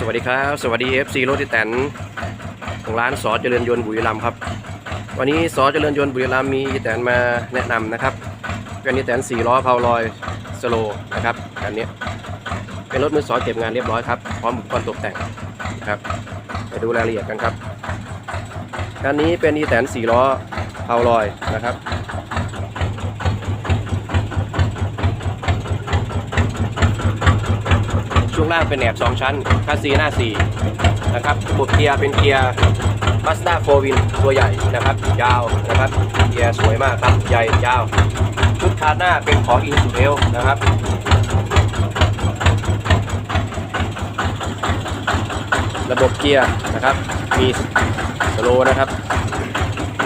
สวัสดีครับ สวัสดี FC รถที่แตนของร้านสอเจริญยนต์บุรีรัมย์ครับ วันนี้สอเจริญยนต์บุรีรัมย์มีอีแตนมาแนะนำนะครับเป็นอีแตน4ล้อเพาลอยสโลนะครับคันนี้เป็นรถมือสองเก็บงานเรียบร้อยครับพร้อมอุปกรณ์ตกแต่งนะครับไปดูรายละเอียดกันครับคันนี้เป็นอีแตน4ล้อเพาลอยนะครับ ช่วงล่างเป็นแหนบ 2 ชั้นคัสซีหน้า4นะครับระบบเกียร์เป็นเกียร์มาสด้าโฟวินตัวใหญ่นะครับ ยาวนะครับเกียร์สวยมากครับ ใหญ่ยาวชุดคาร์หน้าเป็นของอินสุเอลนะครับระบบเกียร์นะครับ มีสโลว์นะครับ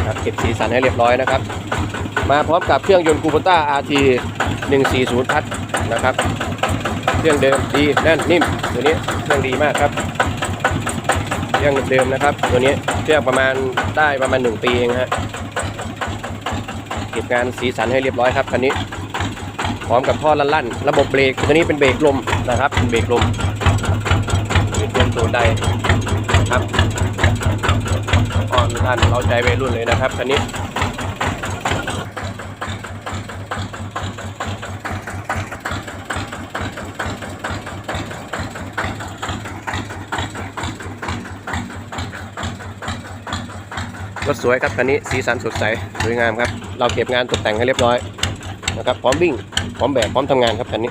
ครับ เก็บสีสันให้เรียบร้อยนะครับ มาพร้อมกับเครื่องยนต์คูบต้า RT 140พัทนะครับ เครื่องเดิมดีแน่นนิ่มตัวนี้เครื่องดีมากครับเครื่องเดิมนะครับ ตัวนี้เครื่องประมาณได้ประมาณ1ปีเองฮะเก็บงานสีสันให้เรียบร้อยครับคันนี้พร้อมกับท่อลั่นๆระบบเบรกตัวนี้เป็นเบรกลมนะครับเป็นเบรกลมเบรกลมตัวใดนะครับอ่อนท่านเราใจวัยรุ่นเลยนะครับคันนี้ รถสวยครับคันนี้สีสันสดใสสวยงามครับ เราเก็บงานตกแต่งให้เรียบร้อยนะครับพร้อมวิ่งพร้อมแบกพร้อมทำงานครับคันนี้